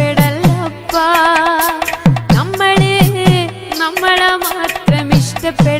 ഇഷ്ടപ്പെടല്ലപ്പാ നമ്മളെ നമ്മളെ മാത്രം ഇഷ്ടപ്പെട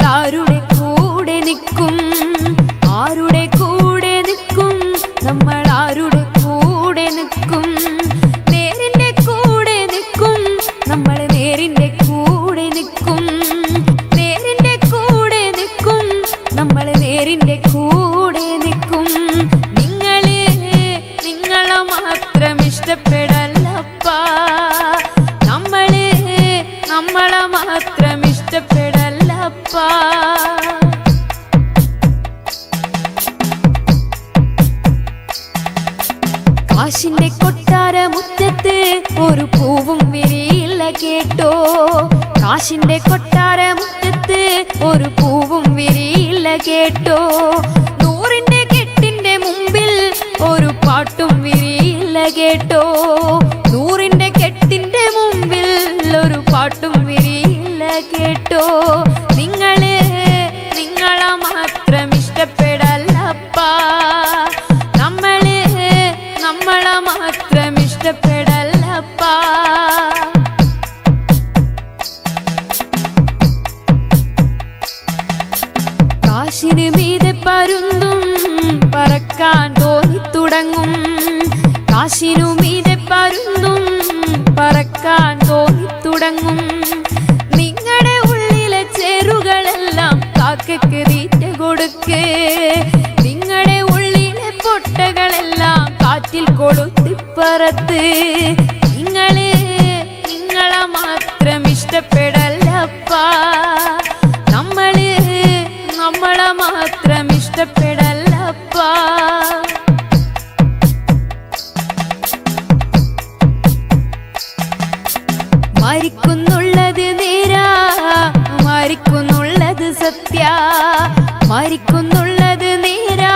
ഇഷ്ടപ്പെടല്ലപ്പാ നമ്മളെ നമ്മളെ മാത്രം ഇഷ്ടപ്പെടല്ലപ്പാ. കാശിന്റെ കൊട്ടാര മുറ്റത്ത് ഒരു പൂവും വിരിയില്ല കേട്ടോ. കാശിന്റെ കൊട്ടാര മുറ്റത്ത് ഒരു പൂവും വിരിയില്ല കേട്ടോ. നൂറിന്റെ കെട്ടിന്റെ മുമ്പിൽ ഒരു പാട്ടും വിരിയില്ല കേട്ടോ. കേട്ടോ. നിങ്ങൾ നിങ്ങളെ മാത്രം ഇഷ്ടപ്പെടല്ലപ്പ നമ്മൾ നമ്മളെ മാത്രം ഇഷ്ടപ്പെടല്ലപ്പ കാശിന് മീതെ പരുന്തും പറക്കാൻ തോന്നിത്തുടങ്ങും കാശിനു മീതെ പരുന്തും പറക്കാൻ തോന്നിത്തുടങ്ങും നിങ്ങളുടെ ഉള്ളിലെ പൊട്ടകളെല്ലാം കാറ്റിൽ കൊളുത്തിപ്പറത്ത് നിങ്ങൾ നിങ്ങളെ മാത്രം ഇഷ്ടപ്പെടല്ലപ്പാ. നമ്മൾ നമ്മളെ മാത്രം ഇഷ്ടപ്പെടല്ലപ്പാ. മരിക്കുന്നുള്ളത് നേരാ മരിക്കുന്നുള്ളത് സത്യ. മരിക്കുന്നുള്ളത് നേരാ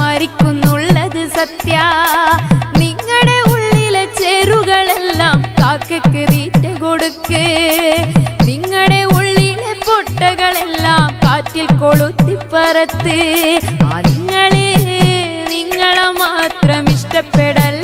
മരിക്കുന്നുള്ളത് സത്യ. നിങ്ങളുടെ ഉള്ളിലെ ചേരുകളെല്ലാം കാക്കയ്ക്ക് തീറ്റ കൊടുക്ക്. നിങ്ങളുടെ ഉള്ളിലെ പൊട്ടകളെല്ലാം കാറ്റിൽ കൊളുത്തിപ്പറത്ത് നിങ്ങളെ നിങ്ങളെ മാത്രം ഇഷ്ടപ്പെടല്ലപ്പാ